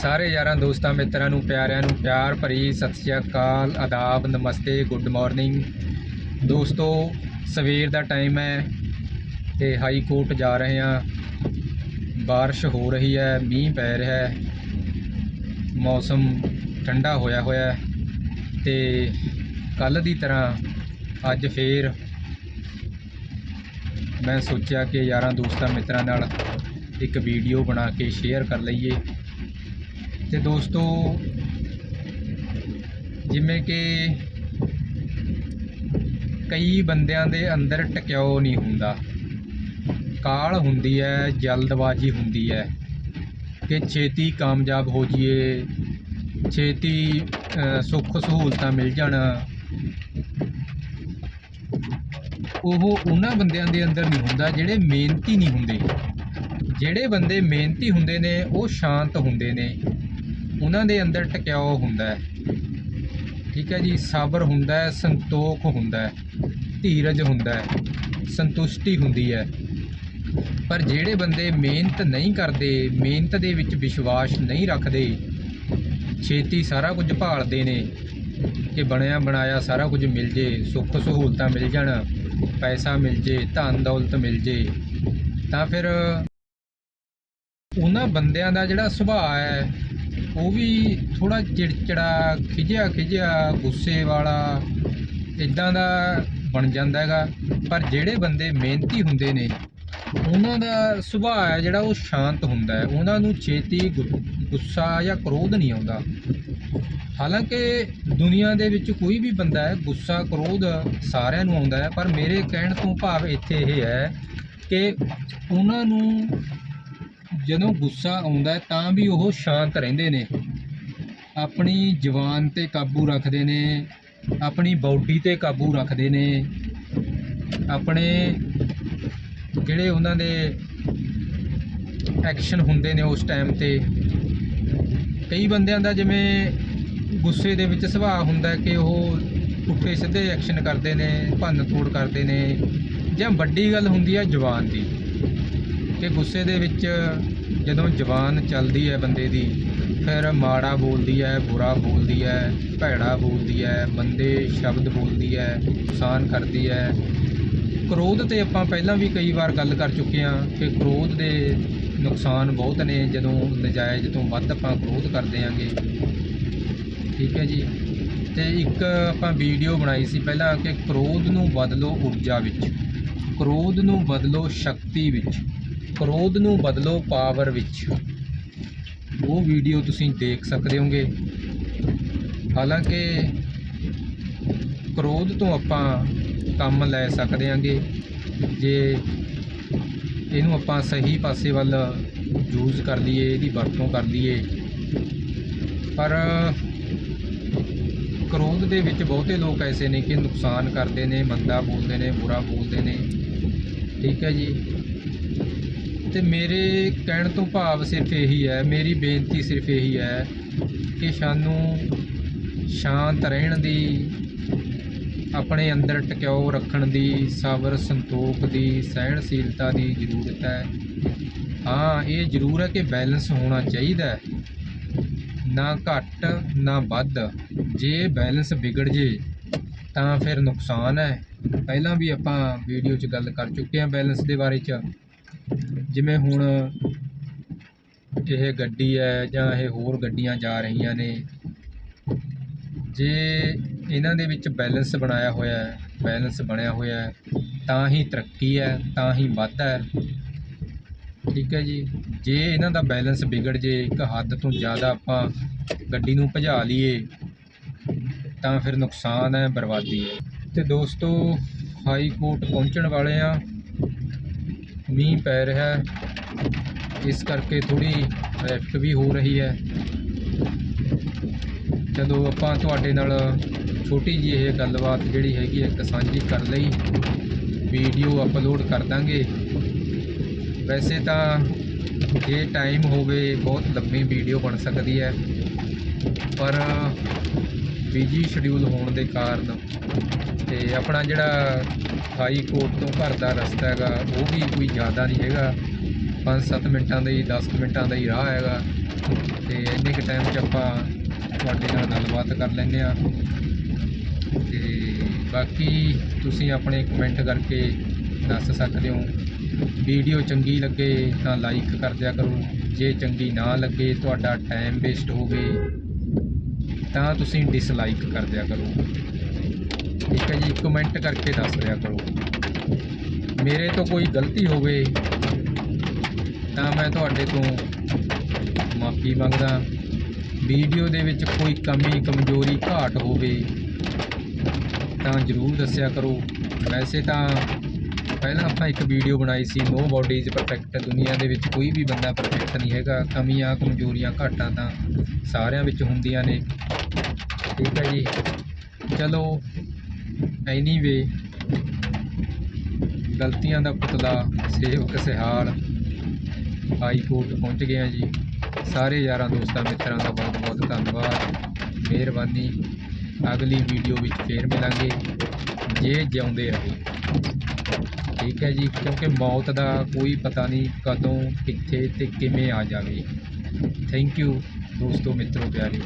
ਸਾਰੇ ਯਾਰਾਂ ਦੋਸਤਾਂ, ਮਿੱਤਰਾਂ ਨੂੰ, ਪਿਆਰਿਆਂ ਨੂੰ ਪਿਆਰ ਭਰੀ ਸਤਿ ਸ਼੍ਰੀ ਅਕਾਲ, ਆਦਾਬ, ਨਮਸਤੇ, ਗੁੱਡ ਮਾਰਨਿੰਗ। ਦੋਸਤੋ, ਸਵੇਰ ਦਾ ਟਾਈਮ ਹੈ ਤੇ ਹਾਈ ਕੋਰਟ ਜਾ ਰਹੇ ਹਾਂ। ਬਾਰਿਸ਼ ਹੋ ਰਹੀ ਹੈ, ਮੀਂਹ ਪੈ ਰਿਹਾ ਹੈ। ਮੌਸਮ ਠੰਡਾ ਹੋਇਆ ਹੋਇਆ ਹੈ ਤੇ ਕੱਲ ਦੀ ਤਰ੍ਹਾਂ ਅੱਜ ਫੇਰ ਮੈਂ ਸੋਚਿਆ ਕਿ ਯਾਰਾਂ ਦੋਸਤਾਂ, ਮਿੱਤਰਾਂ ਨਾਲ ਇੱਕ ਵੀਡੀਓ ਬਣਾ ਕੇ ਸ਼ੇਅਰ ਕਰ ਲਈਏ। ਤੇ ਦੋਸਤੋ, ਜਿਵੇਂ ਕਿ ਕਈ ਬੰਦਿਆਂ ਦੇ ਅੰਦਰ ਟਿਕਾਉ ਨਹੀਂ ਹੁੰਦਾ। ਕਾਲ ਹੁੰਦੀ ਹੈ, ਜਲਦਬਾਜ਼ੀ ਹੁੰਦੀ ਹੈ ਕਿ ਛੇਤੀ ਕਾਮਯਾਬ ਹੋ ਜਾਈਏ, ਛੇਤੀ ਸੁੱਖ ਸਹੂਲਤਾਂ ਮਿਲ ਜਾਣ। ਉਹ ਉਹਨਾਂ ਬੰਦਿਆਂ ਦੇ ਅੰਦਰ ਨਹੀਂ ਹੁੰਦਾ ਜਿਹੜੇ ਮਿਹਨਤੀ ਨਹੀਂ ਹੁੰਦੇ। ਜਿਹੜੇ ਬੰਦੇ ਮਿਹਨਤੀ ਹੁੰਦੇ ਨੇ, ਉਹ ਸ਼ਾਂਤ ਹੁੰਦੇ ਨੇ। ਉਹਨਾਂ ਦੇ ਅੰਦਰ ਟਿਕਾਉ ਹੁੰਦਾ ਹੈ। ਠੀਕ ਹੈ ਜੀ, ਸਬਰ ਹੁੰਦਾ ਹੈ, ਸੰਤੋਖ ਹੁੰਦਾ ਹੈ, ਧੀਰਜ ਹੁੰਦਾ ਹੈ, ਸੰਤੁਸ਼ਟੀ ਹੁੰਦੀ ਹੈ। ਪਰ ਜਿਹੜੇ ਬੰਦੇ ਮਿਹਨਤ ਨਹੀਂ ਕਰਦੇ, ਮਿਹਨਤ ਦੇ ਵਿੱਚ ਵਿਸ਼ਵਾਸ ਨਹੀਂ ਰੱਖਦੇ, ਛੇਤੀ ਸਾਰਾ ਕੁਝ ਭਾਲਦੇ ਨੇ ਕਿ ਬਣਿਆ ਬਣਾਇਆ ਸਾਰਾ ਕੁਝ ਮਿਲ ਜੇ, ਸੁੱਖ ਸਹੂਲਤਾਂ ਮਿਲ ਜਾਣ, ਪੈਸਾ ਮਿਲ ਜੇ, ਧਨ ਦੌਲਤ ਮਿਲ ਜੇ, ਤਾਂ ਫਿਰ ਉਹਨਾਂ ਬੰਦਿਆਂ ਦਾ ਜਿਹੜਾ ਸੁਭਾਅ ਹੈ ਉਹ ਵੀ ਥੋੜਾ ਚਿੜਚਿੜਾ ਖਿਜਿਆ ਖਿਜਿਆ ਗੁੱਸੇ ਵਾਲਾ ਇਦਾਂ ਦਾ ਬਣ ਜਾਂਦਾ ਹੈਗਾ। ਪਰ ਜਿਹੜੇ ਬੰਦੇ ਮਿਹਨਤੀ ਹੁੰਦੇ ਨੇ, ਉਹਨਾਂ ਦਾ ਸੁਭਾਅ ਹੈ ਜਿਹੜਾ ਉਹ ਸ਼ਾਂਤ ਹੁੰਦਾ ਹੈ। ਉਹਨਾਂ ਨੂੰ ਛੇਤੀ ਗੁ- ਗੁੱਸਾ ਜਾਂ ਕ੍ਰੋਧ ਨਹੀਂ ਆਉਂਦਾ। ਹਾਲਾਂਕਿ ਦੁਨੀਆ ਦੇ ਵਿੱਚ ਕੋਈ ਵੀ ਬੰਦਾ ਹੈ, ਗੁੱਸਾ, ਕ੍ਰੋਧ ਸਾਰਿਆਂ ਨੂੰ ਆਉਂਦਾ ਹੈ। ਪਰ ਮੇਰੇ ਕਹਿਣ ਤੋਂ ਭਾਵ ਇੱਥੇ ਇਹ ਹੈ ਕਿ ਉਹਨਾਂ ਨੂੰ ਜਦੋਂ ਗੁੱਸਾ ਆਉਂਦਾ ਤਾਂ ਵੀ ਉਹ ਸ਼ਾਂਤ ਰਹਿੰਦੇ ਨੇ। ਆਪਣੀ ਜ਼ੁਬਾਨ ਤੇ ਕਾਬੂ ਰੱਖਦੇ ਨੇ, ਆਪਣੀ ਬਾਡੀ ਤੇ ਕਾਬੂ ਰੱਖਦੇ ਨੇ। ਆਪਣੇ ਜਿਹੜੇ ਉਹਨਾਂ ਦੇ ਐਕਸ਼ਨ ਹੁੰਦੇ ਨੇ ਉਸ ਟਾਈਮ ਤੇ। ਕਈ ਬੰਦਿਆਂ ਦਾ ਜਿਵੇਂ ਗੁੱਸੇ ਦੇ ਵਿੱਚ ਸੁਭਾਅ ਹੁੰਦਾ ਕਿ ਉਹ ਪੁੱਠੇ ਸਿੱਧੇ ਐਕਸ਼ਨ ਕਰਦੇ ਨੇ ਭੰਨ ਤੋੜ ਕਰਦੇ ਨੇ ਜਾਂ ਵੱਡੀ ਗੱਲ ਹੁੰਦੀ ਹੈ ਜ਼ੁਬਾਨ ਦੀ। ਕਿ ਗੁੱਸੇ ਦੇ ਵਿੱਚ ਜਦੋਂ ਜ਼ੁਬਾਨ ਚੱਲਦੀ ਹੈ ਬੰਦੇ ਦੀ, ਫਿਰ ਮਾੜਾ ਬੋਲਦੀ ਹੈ, ਬੁਰਾ ਬੋਲਦੀ ਹੈ, ਭੈੜਾ ਬੋਲਦੀ ਹੈ, ਬੰਦੇ ਸ਼ਬਦ ਬੋਲਦੀ ਹੈ, ਨੁਕਸਾਨ ਕਰਦੀ ਹੈ। ਕ੍ਰੋਧ ਤੇ ਆਪਾਂ ਪਹਿਲਾਂ ਵੀ ਕਈ ਵਾਰ ਗੱਲ ਕਰ ਚੁੱਕੇ ਹਾਂ ਕਿ ਕ੍ਰੋਧ ਦੇ ਨੁਕਸਾਨ ਬਹੁਤ ਨੇ, ਜਦੋਂ ਨਜਾਇਜ਼ ਤੋਂ ਵੱਧ ਆਪਾਂ ਕ੍ਰੋਧ ਕਰਦੇ ਆਂਗੇ ਠੀਕ ਹੈ ਜੀ? ਤੇ ਇੱਕ ਆਪਾਂ ਵੀਡੀਓ ਬਣਾਈ ਸੀ ਪਹਿਲਾਂ ਕਿ ਕ੍ਰੋਧ ਨੂੰ ਬਦਲੋ ਊਰਜਾ ਵਿੱਚ, ਕ੍ਰੋਧ ਨੂੰ ਬਦਲੋ ਸ਼ਕਤੀ ਵਿੱਚ। ਕ੍ਰੋਧ ਨੂੰ ਬਦਲੋ ਪਾਵਰ ਵਿੱਚ। ਉਹ ਵੀਡੀਓ ਤੁਸੀਂ ਦੇਖ ਸਕਦੇ ਹੋਗੇ। ਹਾਲਾਂਕਿ ਕ੍ਰੋਧ ਤੋਂ ਆਪਾਂ ਕੰਮ ਲੈ ਸਕਦੇ ਹਾਂਗੇ ਜੇ ਇਹਨੂੰ ਆਪਾਂ ਸਹੀ ਪਾਸੇ ਵੱਲ ਯੂਜ਼ ਕਰ ਲਈਏ, ਇਹਦੀ ਵਰਤੋਂ ਕਰ ਲਈਏ। ਪਰ ਕ੍ਰੋਧ ਦੇ ਵਿੱਚ ਬਹੁਤੇ ਲੋਕ ਐਸੇ ਨੇ ਕਿ ਨੁਕਸਾਨ ਕਰਦੇ ਨੇ, ਮੰਦਾ ਬੋਲਦੇ ਨੇ, ਬੁਰਾ ਬੋਲਦੇ ਨੇ। ਠੀਕ ਹੈ ਜੀ। ਤੇ ਮੇਰੇ ਕਹਿਣ ਤੋਂ ਭਾਵ ਸਿਰਫ ਇਹੀ ਹੈ, ਮੇਰੀ ਬੇਨਤੀ ਸਿਰਫ ਇਹੀ ਹੈ ਕਿ ਸਾਨੂੰ ਸ਼ਾਂਤ ਰਹਿਣ ਦੀ, ਆਪਣੇ ਅੰਦਰ ਟਿਕਾਉ ਰੱਖਣ ਦੀ ਸਬਰ ਸੰਤੋਖ ਦੀ, ਸਹਿਣਸ਼ੀਲਤਾ ਦੀ ਜ਼ਰੂਰਤ ਹੈ। ਹਾਂ, ਇਹ ਜ਼ਰੂਰ ਹੈ ਕਿ ਬੈਲੈਂਸ ਹੋਣਾ ਚਾਹੀਦਾ ਹੈ। ਨਾ ਘੱਟ, ਨਾ ਵੱਧ। ਜੇ ਬੈਲੈਂਸ ਵਿਗੜ ਜੇ, ਤਾਂ ਫਿਰ ਨੁਕਸਾਨ ਹੈ। ਪਹਿਲਾਂ ਵੀ ਆਪਾਂ ਵੀਡੀਓ 'ਚ ਗੱਲ ਕਰ ਚੁੱਕੇ ਹਾਂ ਬੈਲੈਂਸ ਦੇ ਬਾਰੇ 'ਚ। ਜਿਵੇਂ ਹੁਣ ਇਹ ਗੱਡੀ ਹੈ ਜਾਂ ਇਹ ਹੋਰ ਗੱਡੀਆਂ ਜਾ ਰਹੀਆਂ ਨੇ, ਜੇ ਇਹਨਾਂ ਦੇ ਵਿੱਚ ਬੈਲੈਂਸ ਬਣਾਇਆ ਹੋਇਆ ਹੈ, ਬੈਲੈਂਸ ਬਣਿਆ ਹੋਇਆ ਹੈ, ਤਾਂ ਹੀ ਤਰੱਕੀ ਹੈ, ਤਾਂ ਹੀ ਵਾਧਾ ਹੈ। ਠੀਕ ਹੈ ਜੀ। ਜੇ ਇਹਨਾਂ ਦਾ ਬੈਲੈਂਸ ਵਿਗੜ ਜੇ, ਇੱਕ ਹੱਦ ਤੋਂ ਜ਼ਿਆਦਾ ਆਪਾਂ ਗੱਡੀ ਨੂੰ ਭਜਾ ਲਈਏ, ਤਾਂ ਫਿਰ ਨੁਕਸਾਨ ਹੈ, ਬਰਬਾਦੀ ਹੈ। ਤੇ ਦੋਸਤੋ, ਹਾਈ ਕੋਰਟ ਪਹੁੰਚਣ ਵਾਲੇ ਆ ਮੀਂਹ ਪੈ ਰਿਹਾ ਹੈ। ਇਸ ਕਰਕੇ ਥੋੜੀ ਟ੍ਰੈਫਿਕ ਵੀ ਹੋ ਰਹੀ ਹੈ। ਜਦੋਂ ਆਪਾਂ ਤੁਹਾਡੇ ਨਾਲ ਛੋਟੀ ਜਿਹੀ ਇਹ ਗੱਲਬਾਤ ਜਿਹੜੀ ਹੈਗੀ ਹੈ, ਇੱਕ ਸਾਂਝੀ ਕਰ ਲਈ। ਵੀਡੀਓ ਅਪਲੋਡ ਕਰ ਦਾਂਗੇ। ਵੈਸੇ ਤਾਂ ਜੇ ਟਾਈਮ ਹੋਵੇ, ਬਹੁਤ ਲੰਮੀ ਵੀਡੀਓ ਬਣ ਸਕਦੀ ਹੈ। ਪਰ ਬਿਜ਼ੀ ਸ਼ਡਿਊਲ ਹੋਣ ਦੇ ਕਾਰਨ ਤੇ ਆਪਣਾ ਜਿਹੜਾ ਹਾਈ ਕੋਰਟ ਤੋਂ ਘਰ ਦਾ ਰਸਤਾ ਹੈਗਾ, ਉਹ ਵੀ ਕੋਈ ਜ਼ਿਆਦਾ ਨਹੀਂ ਹੈਗਾ। 5-7 ਮਿੰਟਾਂ ਦਾ ਹੀ 10 ਮਿੰਟਾਂ ਦਾ ਹੀ ਰਾਹ ਹੈਗਾ। ਤੇ ਇੰਨੇ ਕੁ ਟਾਈਮ 'ਚ ਆਪਾਂ ਤੁਹਾਡੇ ਨਾਲ ਗੱਲਬਾਤ ਕਰ ਲੈਂਦੇ ਆ ਤੇ ਬਾਕੀ ਤੁਸੀਂ ਆਪਣੇ ਕਮੈਂਟ ਕਰਕੇ ਦੱਸ ਸਕਦੇ ਹੋ। ਵੀਡੀਓ ਚੰਗੀ ਲੱਗੇ ਤਾਂ ਲਾਈਕ ਕਰ ਦਿਆ ਕਰੋ। ਜੇ ਚੰਗੀ ਨਾ ਲੱਗੇ, ਤੁਹਾਡਾ ਟਾਈਮ ਵੇਸਟ ਹੋਵੇ ਤਾਂ ਤੁਸੀਂ ਡਿਸਲਾਈਕ ਕਰ ਦਿਆ ਕਰੋ। ਠੀਕ ਹੈ ਜੀ ਕਮੈਂਟ ਕਰਕੇ ਦੱਸ ਦਿਆ ਕਰੋ। ਮੇਰੇ ਤੋਂ ਕੋਈ ਗਲਤੀ ਹੋਵੇ ਤਾਂ ਮੈਂ ਤੁਹਾਡੇ ਤੋਂ ਮਾਫੀ ਮੰਗਦਾ। ਵੀਡੀਓ ਦੇ ਵਿੱਚ ਕੋਈ ਕਮੀ, ਕਮਜ਼ੋਰੀ, ਘਾਟ ਹੋਵੇ ਤਾਂ ਜ਼ਰੂਰ ਦੱਸਿਆ ਕਰੋ। ਵੈਸੇ ਤਾਂ ਪਹਿਲਾਂ ਆਪਾਂ ਇੱਕ ਵੀਡੀਓ ਬਣਾਈ ਸੀ ਨੋ ਬਾਡੀ ਇਜ਼ ਪਰਫੈਕਟ ਦੁਨੀਆ ਦੇ ਵਿੱਚ ਕੋਈ ਵੀ ਬੰਦਾ ਪਰਫੈਕਟ ਨਹੀਂ ਹੈਗਾ। ਕਮੀਆਂ, ਕਮਜ਼ੋਰੀਆਂ, ਘਾਟਾਂ ਤਾਂ ਸਾਰਿਆਂ ਵਿੱਚ ਹੁੰਦੀਆਂ ਨੇ। ਠੀਕ ਹੈ ਜੀ। ਚਲੋ ਐਨੀਵੇ ਗਲਤੀਆਂ ਦਾ ਪੁਤਲਾ, ਸੇਵਕ ਸਿਹਾਲ ਹਾਈ ਕੋਰਟ ਪਹੁੰਚ ਗਏ ਹਾਂ ਜੀ। ਸਾਰੇ ਯਾਰਾਂ ਦੋਸਤਾਂ, ਮਿੱਤਰਾਂ ਦਾ ਬਹੁਤ ਬਹੁਤ ਧੰਨਵਾਦ। ਮਿਹਰਬਾਨੀ। ਅਗਲੀ ਵੀਡੀਓ ਵਿੱਚ ਫੇਰ ਮਿਲਾਂਗੇ। ਜੇ ਜਿਉਂਦੇ ਰਹੇ। ਠੀਕ ਹੈ ਜੀ, ਕਿਉਂਕਿ ਮੌਤ ਦਾ ਕੋਈ ਪਤਾ ਨਹੀਂ ਕਦੋਂ, ਕਿੱਥੇ ਤੇ ਕਿਵੇਂ ਆ ਜਾਵੇ। ਥੈਂਕ ਯੂ ਦੋਸਤੋ, ਮਿੱਤਰੋ, ਪਿਆਰੇ।